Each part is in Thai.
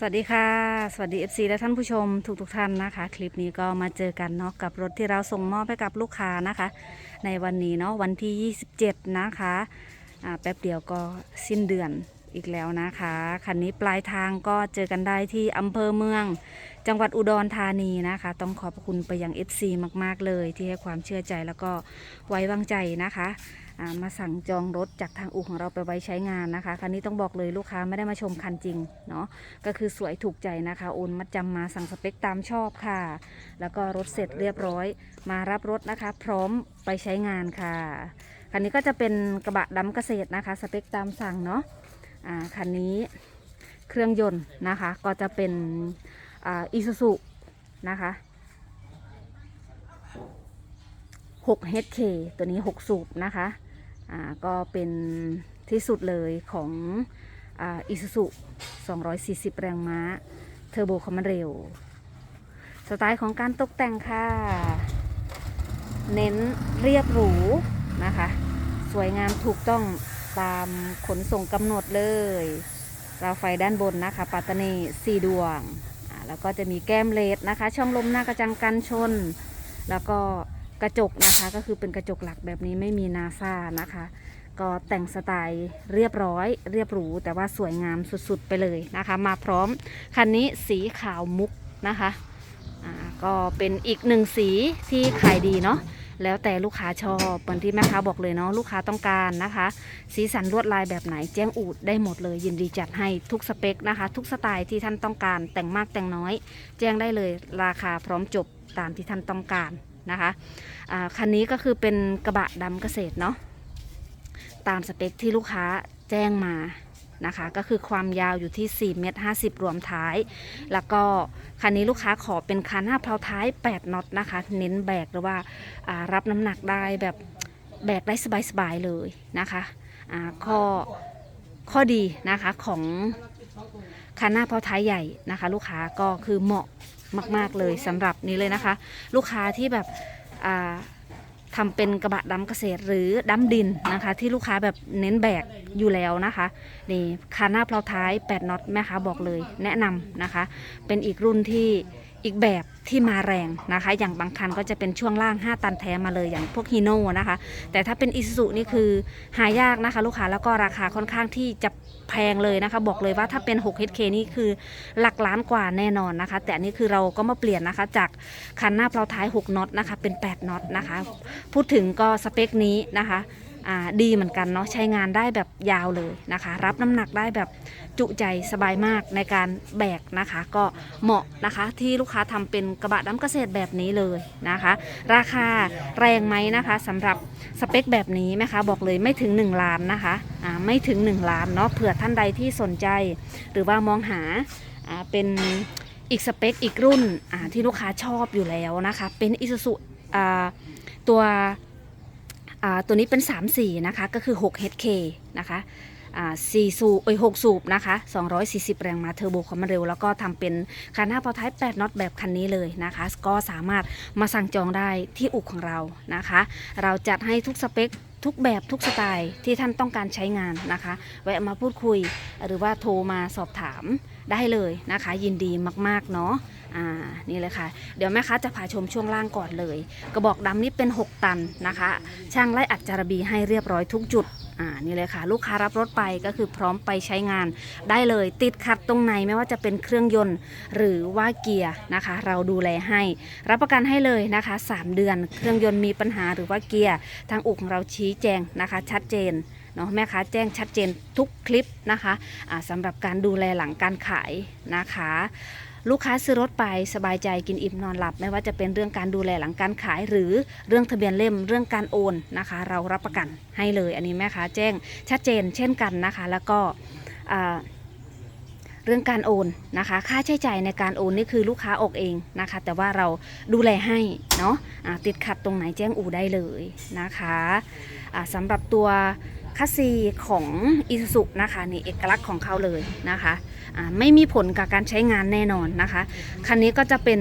สวัสดีค่ะ สวัสดี FC และท่านผู้ชมทุกทุกๆท่านนะคะ คลิปนี้ก็มาเจอกันเนาะกับรถที่เราส่งมอบให้กับลูกค้านะคะ ในวันนี้เนาะวันที่ 27 นะคะอ่าแป๊บเดียวก็สิ้นเดือนอีกแล้วนะคะ คันนี้ปลายทางก็เจอกันได้ที่อำเภอเมือง จังหวัดอุดรธานีนะคะ ต้องขอบคุณไปยัง FC มาก ๆ เลยที่ให้ความเชื่อใจแล้วก็ไว้วางใจนะคะามาสั่งจองรถจากทางอู่ของเราไปไว้ใช้งานนะคะ คันนี้ต้องบอกเลยลูกค้าไม่ได้มาชมคันจริงเนาะก็คือสวยถูกใจนะคะ โอนมัดจำมาสั่งสเปคตามชอบค่ะ แล้วก็รถเสร็จเรียบร้อย มารับรถนะคะ พร้อมไปใช้งานค่ะ คันนี้ก็จะเป็นกระบะดำเกษตรนะคะ สเปคตามสั่งเนาะคันนี้เครื่องยนต์นะคะก็จะเป็น อิซูซุนะคะ 6 HK ตัวนี้ 6 สูบนะคะก็เป็นที่สุดเลยของอิซูซุ240 แรงม้า เทอร์โบคอมมานเร็ว สไตล์ของการตกแต่งค่ะ เน้นเรียบหรูนะคะ สวยงามถูกต้องตามขนส่งกำหนดเลยราวไฟด้านบนนะคะ ปัตตานีสีดวง แล้วก็จะมีแก้มเลดนะคะ ช่องลมหน้ากระจังกันชน แล้วก็กระจกนะคะก็คือเป็นกระจกหลักแบบนี้ไม่มีนาซานะคะ ก็แต่งสไตล์เรียบร้อย เรียบหรูแต่ว่าสวยงามสุดๆไปเลยนะคะ มาพร้อมคันนี้สีขาวมุกนะคะก็เป็นอีกหนึ่งสีที่ขายดีเนาะ แล้วแต่ลูกค้าชอบเหมือนที่แม่ค้าบอกเลยเนาะลูกค้าต้องการนะคะ สีสันลวดลายแบบไหนแจ้งอูดได้หมดเลย ยินดีจัดให้ทุกสเปคนะคะ ทุกสไตล์ที่ท่านต้องการแต่งมากแต่งน้อย แจ้งได้เลยราคาพร้อมจบตามที่ท่านต้องการนะคะคันนี้ก็คือเป็นกระบะดำเกษตรเนาะตามสเปคที่ลูกค้าแจ้งมา นะคะ ก็คือความยาวอยู่ที่4เมตร50 รวมท้าย แล้วก็คันนี้ลูกค้าขอเป็นคันห้าเพลาท้าย 8น็อตนะคะ เน้นแบกหรือว่ารับน้ำหนักได้แบบแบกได้สบายๆเลยนะคะข้อข้อดีนะคะของคันหน้าเพลาท้ายใหญ่นะคะ ลูกค้าก็คือเหมาะมาก ๆเลยสำหรับนี้เลยนะคะ ลูกค้าที่แบบ ทำเป็นกระบะดำเกษตรหรือดำดินนะคะ ที่ลูกค้าแบบเน้นแบกอยู่แล้วนะคะนี่คาหน้าเพลาท้าย 8น็อตแม่ค้าบอกเลย แนะนำนะคะ เป็นอีกรุ่นที่ อีกแบบที่มาแรงนะคะ อย่างบางคันก็จะเป็นช่วงล่าง 5 ตันแท้มาเลยอย่างพวกฮีโน่นะคะ แต่ถ้าเป็นอิซูนี่คือหายากนะคะ ลูกค้าแล้วก็ราคาค่อนข้างที่จะแพงเลยนะคะ บอกเลยว่าถ้าเป็น6 HK นี่คือหลักล้านกว่าแน่นอนนะคะ แต่นนี้คือเราก็มาเปลี่ยนนะคะ จากคันหน้าเพลาท้าย 6น็อตนะคะ เป็น 8น็อตนะคะ พูดถึงก็สเปคนี้นะคะ ดีเหมือนกันเนาะใช้งานได้แบบยาวเลยนะคะ รับน้ำหนักได้แบบจุใจสบายมากในการแบกนะคะ ก็เหมาะนะคะที่ลูกค้าทำเป็นกระบะดำเกษตรแบบนี้เลยนะคะ ราคาแรงไหมนะคะสำหรับสเปคแบบนี้ไหมคะบอกเลยไม่ถึง 1 ล้านนะคะอ่าไม่ถึง 1 ล้านเนาะเผื่อท่านใดที่สนใจ หรือว่ามองหาเป็นอีกสเปคอีกรุ่นที่ลูกค้าชอบอยู่แล้วนะคะ เป็นอิซูซุตัว ตัวนี้เป็น3สีนะคะ ก็คือ 6 HK นะคะอ่สูบเอ้ย6สูบนะคะ 240 แรงมาเทอร์โบความเร็ว แล้วก็ทำเป็นคันหน้าพอท้าย8น็อตแบบคันนี้เลยนะคะ ก็สามารถมาสั่งจองได้ที่อุกของเรานะคะ เราจัดให้ทุกสเปคทุกแบบทุกสไตล์ที่ท่านต้องการใช้งานนะคะ แวะมาพูดคุยหรือว่าโทรมาสอบถาม ได้เลยนะคะ ยินดีมากๆเนาะอ่านี่เลยค่ะ เดี๋ยวแม่ค้าจะพาชมช่วงล่างก่อนเลย กระบอกดำนี่เป็น 6 ตันนะคะ ช่างไล่อัดจารบีให้เรียบร้อยทุกจุดอ่านี่เลยค่ะ ลูกค้ารับรถไปก็คือพร้อมไปใช้งานได้เลย ติดขัดตรงไหนไม่ว่าจะเป็นเครื่องยนต์หรือว่าเกียร์นะคะ เราดูแลให้ รับประกันให้เลยนะคะ 3 เดือน เครื่องยนต์มีปัญหาหรือว่าเกียร์ทางอุกของเราชี้แจงนะคะ ชัดเจน เนาะแม่ค้าแจ้งชัดเจนทุกคลิปนะคะอ่าสำหรับการดูแลหลังการขายนะคะลูกค้าซื้อรถไปสบายใจกินอิ่มนอนหลับ ไม่ว่าจะเป็นเรื่องการดูแลหลังการขาย หรือเรื่องทะเบียนเล่มเรื่องการโอนนะคะ เรารับประกันให้เลย อันนี้แม่ค้าแจ้งชัดเจนเช่นกันนะคะ แล้วก็เรื่องการโอนนะคะ ค่าใช้จ่ายในการโอนนี่คือลูกค้าออกเองนะคะ แต่ว่าเราดูแลให้เนาะอ่าติดขัดตรงไหนแจ้งอู่ได้เลยนะคะอ่าสำหรับตัว คัสซีของอิสุนะคะนี่เอกลักษณ์ของเขาเลยนะคะไม่มีผลกับการใช้งานแน่นอนนะคะ คันนี้ก็จะเป็น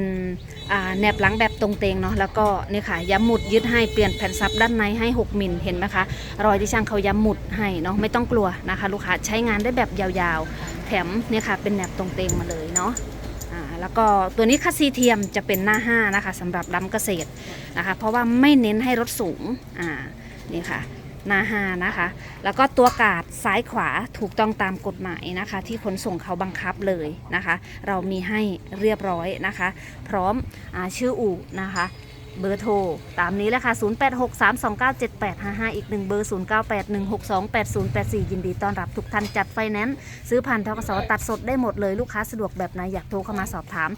แหนบหลังแบบตรงเตงเนาะแล้วก็นี่ค่ะย้ำหมุดยึดให้เปลี่ยนแผ่นซับด้านในให้6มิลเห็นไหมคะรอยที่ช่างเขาย้ำหมุดให้เนาะไม่ต้องกลัวนะคะ ลูกค้าใช้งานได้แบบยาวๆ แถมเนี่ยค่ะเป็นแหนบตรงเตงมาเลยเนาะแล้วก็ตัวนี้คัสซีเทียมจะเป็นหน้า5นะคะสำหรับดำเกษตรนะคะ เพราะว่าไม่เน้นให้รถสูงอ่านี่ค่ะ นาฮานะคะ แล้วก็ตัวกาดซ้ายขวาถูกต้องตามกฎหมายนะคะ ที่ขนส่งเขาบังคับเลยนะคะ เรามีให้เรียบร้อยนะคะ พร้อมอชื่ออู่นะคะ เบอร์โทร ตามนี้เลยค่ะ 0863297855 อีกหนึ่งเบอร์ 0981628084 ยินดีต้อนรับทุกท่านจัดไฟแนนซ์ซื้อผ่านทกสตัดสดได้หมดเลยลูกค้าสะดวกแบบไหนอยากโทรเข้ามาสอบถาม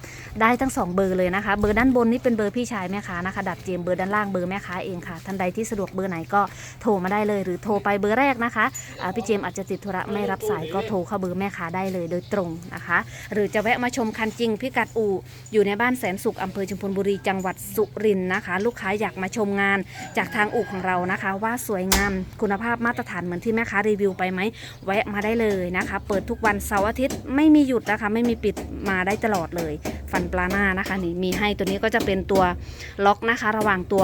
ได้ทั้ง 2 เบอร์เลยนะคะ เบอร์ด้านบนนี่เป็นเบอร์พี่ชายแม่ค้านะคะดัดเจียมเบอร์ด้านล่างเบอร์แม่ค้าเองค่ะ ท่านใดที่สะดวกเบอร์ไหนก็โทรมาได้เลย หรือโทรไปเบอร์แรกนะคะอ่าพี่เจมอาจจะติดธุระไม่รับสายก็โทรเข้าเบอร์แม่ค้าได้เลยโดยตรงนะคะ หรือจะแวะมาชมคันจริงพิกัดอูอยู่ในบ้านแสนสุขอำเภอชุมพลบุรีจังหวัดสุรินทร์นะคะ ลูกค้าอยากมาชมงานจากทางอู่ของเรานะคะ ว่าสวยงามคุณภาพมาตรฐานเหมือนที่แม่ค้ารีวิวไปไหมแวะมาได้เลยนะคะ เปิดทุกวันเสาร์อาทิตย์ไม่มีหยุดนะคะ ไม่มีปิดมาได้ตลอดเลย ฟันปลาหน้านะคะนี่มีให้ตัวนี้ก็จะเป็นตัวล็อกนะคะ ระหว่างตัว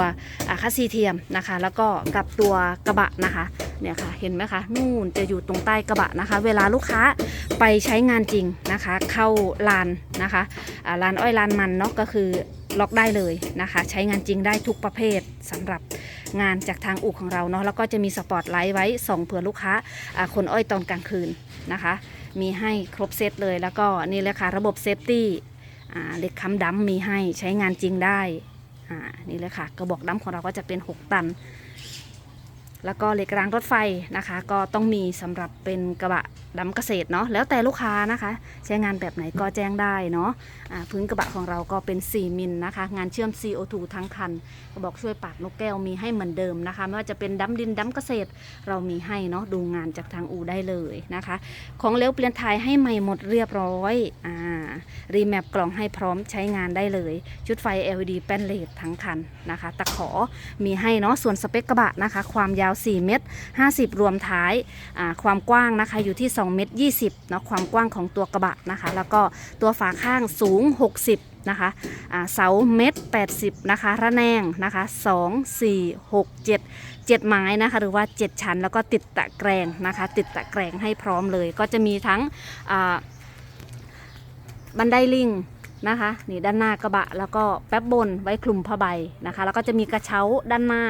คัสซีเทียมนะคะ แล้วก็กับตัวกระบะนะคะเนี่ยค่ะเห็นไหมคะนู่นจะอยู่ตรงใต้กระบะนะคะ เวลาลูกค้าไปใช้งานจริงนะคะ เข้าลานนะคะอ่านอ้อยร้านมันเนาะก็คือล็อกได้เลยนะคะ ใช้งานจริงได้ทุกประเภทสำหรับงานจากทางอู่ของเราเนาะแล้วก็จะมีสปอตไลท์ไว้ส่องเผื่อลูกค้าคนอ้อยตอนกลางคืนนะคะ มีให้ครบเซตเลยแล้วก็นี่เลยค่ะระบบเซฟตี้เหล็กค้ำดำมีให้ใช้งานจริงได้นี่เลยค่ะกระบอกดำของเราก็จะเป็น 6 ตัน แล้วก็เหล็กรางรถไฟนะคะ ก็ต้องมีสำหรับเป็นกระบะ ดำเกษตรเนาะแล้วแต่ลูกค้านะคะ ใช้งานแบบไหนก็แจ้งได้เนาะอ่าพื้นกระบะของเราก็เป็น 4 มิลนะคะ งานเชื่อม CO2 ทั้งคันกระบอกช่วยปากนกแก้วมีให้เหมือนเดิมนะคะ ไม่ว่าจะเป็นดั้มดินดั้มเกษตรเรามีให้เนาะดูงานจากทางอูได้เลยนะคะ ของเลี้ยวเปลี่ยนทายให้ใหม่หมดเรียบร้อยอ่ารีแมปกล่องให้พร้อมใช้งานได้เลย ชุดไฟ LED แป้นเลดทั้งคันนะคะตะขอมีให้เนาะส่วนสเปคกระบะนะคะ ความยาว 4 เมตร 50 รวมท้ายความกว้างนะคะอยู่ที่2 2เมตร20เนาะความกว้างของตัวกระบะนะคะ แล้วก็ตัวฝาข้างสูง 60นะคะเสาเมตร80นะคะระแนงนะคะ 2 4 6 7 7 ไม้นะคะหรือว่า 7 ชั้นแล้วก็ติดตะแกรงนะคะ ติดตะแกรงให้พร้อมเลย ก็จะมีทั้งบันไดลิงนะคะนี่ด้านหน้ากระบะแล้วก็แป๊บบนไว้คลุมผ้าใบนะคะ แล้วก็จะมีกระเช้าด้านหน้า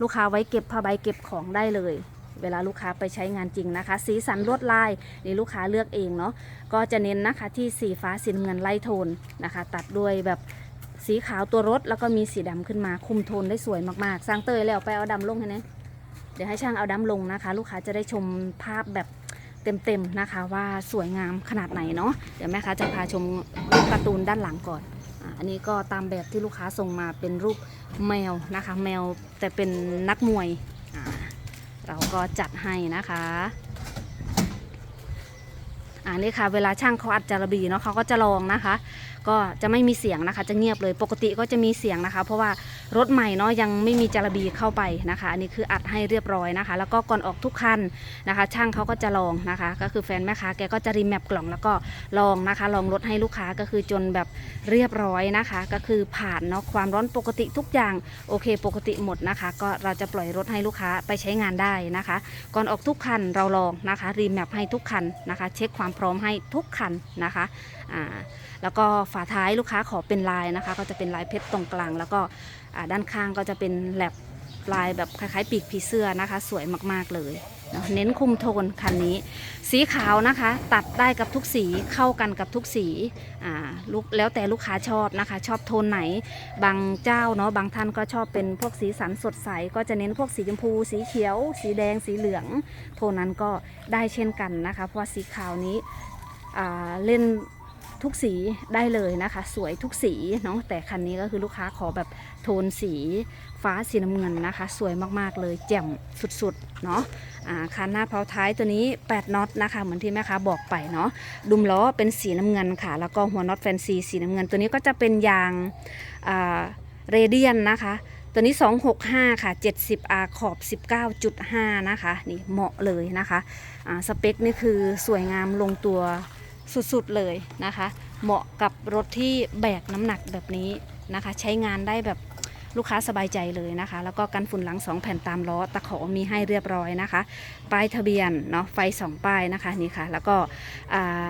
ลูกค้าไว้เก็บผ้าใบเก็บของได้เลย เวลาลูกค้าไปใช้งานจริงนะคะ สีสันลวดลายนี่ลูกค้าเลือกเองเนาะก็จะเน้นนะคะที่สีฟ้าสีน้ำเงินไล่โทนนะคะ ตัดด้วยแบบสีขาวตัวรถ แล้วก็มีสีดำขึ้นมาคุมโทนได้สวยมากๆ สร้างเตยแล้วไปเอาดำลงให้นะเดี๋ยวให้ช่างเอาดำลงนะคะ ลูกค้าจะได้ชมภาพแบบเต็มๆนะคะ ว่าสวยงามขนาดไหนเนาะเดี๋ยวแม่ค้าจะพาชมรูปการ์ตูนด้านหลังก่อนอันนี้ก็ตามแบบที่ลูกค้าส่งมาเป็นรูปแมวนะคะ แมวแต่เป็นนักมวย เราก็จัดให้นะคะอันนี้ค่ะ เวลาช่างเขาอัดจารบีเนาะเขาก็จะลองนะคะ ก็จะไม่มีเสียงนะคะ จะเงียบเลยปกติก็จะมีเสียงนะคะ เพราะว่ารถใหม่เนาะยังไม่มีจารบีเข้าไปนะคะ อันนี้คืออัดให้เรียบร้อยนะคะ แล้วก็ก่อนออกทุกคันนะคะ ช่างเขาก็จะลองนะคะ ก็คือแฟนแม่ค้าแกก็จะรีแมปกล่องแล้วก็ลองนะคะ ลองรถให้ลูกค้าก็คือจนแบบเรียบร้อยนะคะ ก็คือผ่านเนาะความร้อนปกติทุกอย่างโอเค ปกติหมดนะคะ ก็เราจะปล่อยรถให้ลูกค้าไปใช้งานได้นะคะ ก่อนออกทุกคันเราลองนะคะรีแมปให้ทุกคันนะคะ เช็คความพร้อมให้ทุกคันนะคะอ่าแล้วก็ฝาท้ายลูกค้าขอเป็นลายนะคะ ก็จะเป็นลายเพชรตรงกลาง แล้วก็ด้านข้างก็จะเป็นแลบลายแบบคล้ายๆ ปีกผีเสื้อนะคะ สวยมากๆเลยเน้นคุมโทนคันนี้ สีขาวนะคะ ตัดได้กับทุกสีเข้ากันกับทุกสีอ่าลูกแล้วแต่ลูกค้าชอบนะคะ ชอบโทนไหน บางเจ้าเนาะบางท่านก็ชอบเป็นพวกสีสันสดใส ก็จะเน้นพวกสีชมพู สีเขียว สีแดงสีเหลือง โทนนั้นก็ได้เช่นกันนะคะ เพราะสีขาวนี้เล่น ทุกสีได้เลยนะคะ สวยทุกสีเนาะแต่คันนี้ก็คือลูกค้าขอแบบโทนสีฟ้าสีน้ำเงินนะคะ สวยมากๆเลยแจ่มสุดๆเนาะคันหน้าเพลาท้ายตัวนี้ 8น็อตนะคะ เหมือนที่แม่ค้าบอกไปเนาะดุมล้อเป็นสีน้ำเงินค่ะ แล้วก็หัวน็อตแฟนซีสีน้ำเงิน ตัวนี้ก็จะเป็นยางเรเดียนนะคะตัวนี้ 265 ค่ะ 70R ขอบ 19.5 นะคะ นี่เหมาะเลยนะคะอ่าสเปคนี่คือสวยงามลงตัว สุดๆเลยนะคะ เหมาะกับรถที่แบกน้ำหนักแบบนี้นะคะ ใช้งานได้แบบลูกค้าสบายใจเลยนะคะ แล้วก็กันฝุ่นหลัง 2 แผ่นตามล้อตะขอมีให้เรียบร้อยนะคะ ป้ายทะเบียนเนาะไฟ 2 ป้ายนะคะนี่ค่ะ แล้วก็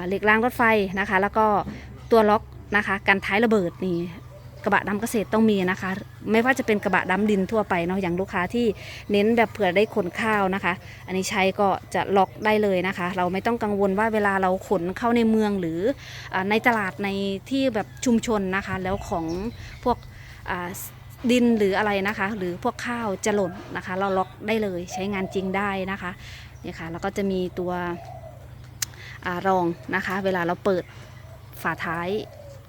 เหล็กรางรถไฟนะคะ แล้วก็ตัวล็อกนะคะกันท้ายระเบิดนี่ กระบะดำเกษตรต้องมีนะคะ ไม่ว่าจะเป็นกระบะดำดินทั่วไปเนาะอย่างลูกค้าที่เน้นแบบเผื่อได้ขนข้าวนะคะ อันนี้ใช้ก็จะล็อกได้เลยนะคะ เราไม่ต้องกังวลว่าเวลาเราขนเข้าในเมืองหรือในตลาดในที่แบบชุมชนนะคะ แล้วของพวกดินหรืออะไรนะคะ หรือพวกข้าวจะหล่นนะคะ เราล็อกได้เลยใช้งานจริงได้นะคะนี่ค่ะแล้วก็จะมีตัวอรองนะคะ เวลาเราเปิดฝาท้าย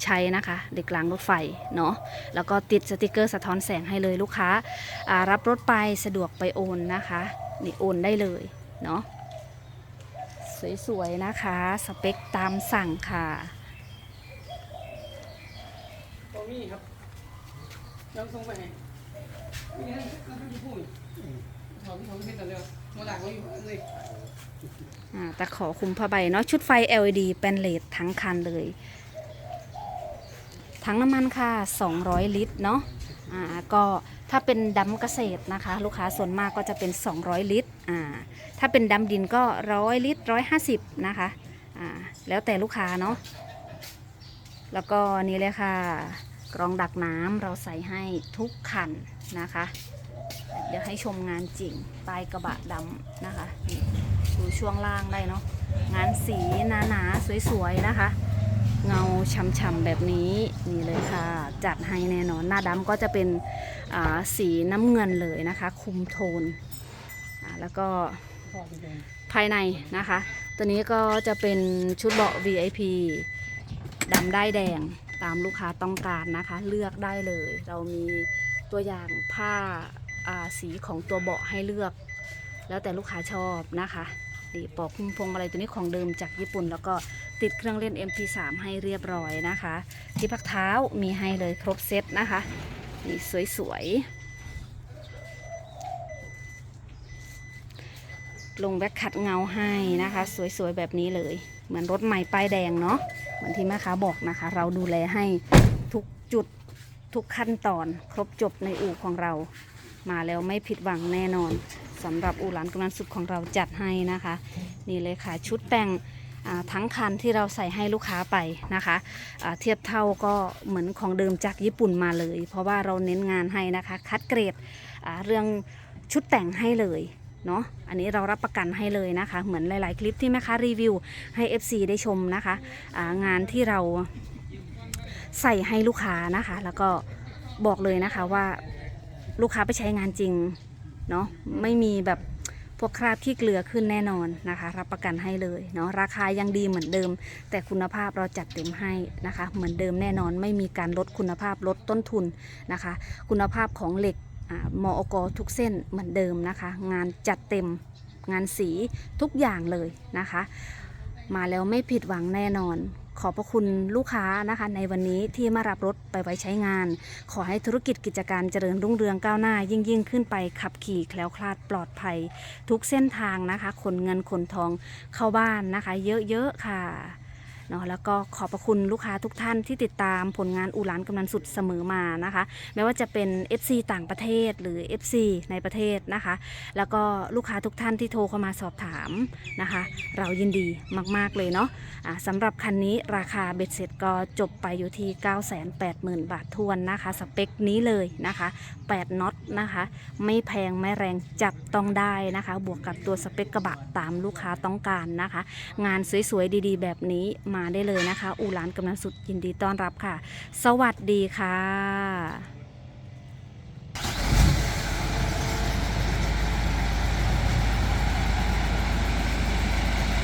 ใช้นะคะเด็กกลางรถไฟเนาะแล้วก็ติดสติกเกอร์สะท้อนแสงให้เลยลูกค้าอ่ารับรถไปสะดวกไปโอนนะคะนี่โอนได้เลยเนาะสวยๆนะคะสเปคตามสั่งค่ะตัวมีครับยังส่งไปให้นี่นั่นนั่นที่พูดถอดที่ถอดที่เป็นแต่เร็วมาดักไว้อยู่เลยอ่าตะขอคุมผ้าใบเนาะชุดไฟ LED เป็นเลดทั้งคันเลย ถังน้ำมันค่ะ 200 ลิตรเนาะอ่าก็ถ้าเป็นดำเกษตรนะคะ ลูกค้าส่วนมากก็จะเป็น 200 ลิตรอ่าถ้าเป็นดำดินก็100ลิตร150นะคะอ่าแล้วแต่ลูกค้าเนาะแล้วก็นี่เลยค่ะกรองดักน้ำเราใส่ให้ทุกคันนะคะ เดี๋ยวให้ชมงานจริงใต้กระบะดำนะคะดูช่วงล่างได้เนาะงานสีหนาๆสวยๆนะคะ เงาช่ำๆแบบนี้นี่เลยค่ะ จัดให้แน่นอน หน้าดำก็จะเป็นสีน้ำเงินเลยนะคะ คุมโทนแล้วก็ภายในนะคะ ตัวนี้ก็จะเป็นชุดเบาะ VIP ดำได้แดงตามลูกค้าต้องการนะคะ เลือกได้เลย เรามีตัวอย่างผ้าาสีของตัวเบาะให้เลือก แล้วแต่ลูกค้าชอบนะคะ ดีปอกพุ่มพวงมาลัยตัวนี้ของเดิมจากญี่ปุ่น แล้วก็ติดเครื่องเล่น MP3 ให้เรียบร้อยนะคะ ที่พักเท้ามีให้เลยครบเซตนะคะ นี่สวยๆ ลงแบ็คขัดเงาให้นะคะ สวยๆ แบบนี้เลย เหมือนรถใหม่ป้ายแดงเนาะเหมือนที่แม่ค้าบอกนะคะ เราดูแลให้ทุกจุดทุกขั้นตอนครบจบในอู่ของเรา มาแล้วไม่ผิดหวังแน่นอน สำหรับอู่หลานกำนันสุดของเราจัดให้นะคะ นี่เลยค่ะชุดแต่งทั้งคันที่เราใส่ให้ลูกค้าไปนะคะอ่าเทียบเท่าก็เหมือนของเดิมจากญี่ปุ่นมาเลย เพราะว่าเราเน้นงานให้นะคะ คัดเกรดเรื่องชุดแต่งให้เลยเนาะอันนี้เรารับประกันให้เลยนะคะ เหมือนหลาย ๆ คลิปที่แม่ค้ารีวิวให้ FC ได้ชมนะคะางานที่เราใส่ให้ลูกค้านะคะ แล้วก็บอกเลยนะคะว่าลูกค้าไปใช้งานจริง เนาะไม่มีแบบพวกคราบขี้เกลือขึ้นแน่นอนนะคะ รับประกันให้เลยเนาะราคายังดีเหมือนเดิม แต่คุณภาพเราจัดเต็มให้นะคะ เหมือนเดิมแน่นอนไม่มีการลดคุณภาพลดต้นทุนนะคะ คุณภาพของเหล็กอมอกทุกเส้นเหมือนเดิมนะคะ งานจัดเต็มงานสีทุกอย่างเลยนะคะ มาแล้วไม่ผิดหวังแน่นอน ขอบพระคุณลูกค้านะคะในวันนี้ที่มารับรถไปไว้ใช้งาน ขอให้ธุรกิจกิจการเจริญรุ่งเรืองก้าวหน้า ยิ่งยิ่งขึ้นไปขับขี่แคล้วคลาดปลอดภัย ทุกเส้นทางนะคะขนเงินขนทองเข้าบ้านนะคะ เยอะๆค่ะ เนาะแล้วก็ขอบพระคุณลูกค้าทุกท่านที่ติดตามผลงานอูหลานกำนันสุดเสมอมานะคะ ไม่ว่าจะเป็น FC ต่างประเทศหรือ FC ในประเทศนะคะ แล้วก็ลูกค้าทุกท่านที่โทรเข้ามาสอบถามนะคะ เรายินดีมาก ๆ เลยเนาะะสำหรับคันนี้ราคาเบ็ดเสร็จก็จบไปอยู่ที่ 980,000 บาททวนนะคะ สเปคนี้เลยนะคะ 8น็อตนะคะ ไม่แพงไม่แรงจับต้องได้นะคะ บวกกับตัวสเปคกระบะตามลูกค้าต้องการนะคะ งานสวยๆดีๆ แบบนี้มามาได้เลยนะคะ อูร้านกำนันสุดยินดีต้อนรับค่ะ สวัสดีค่ะ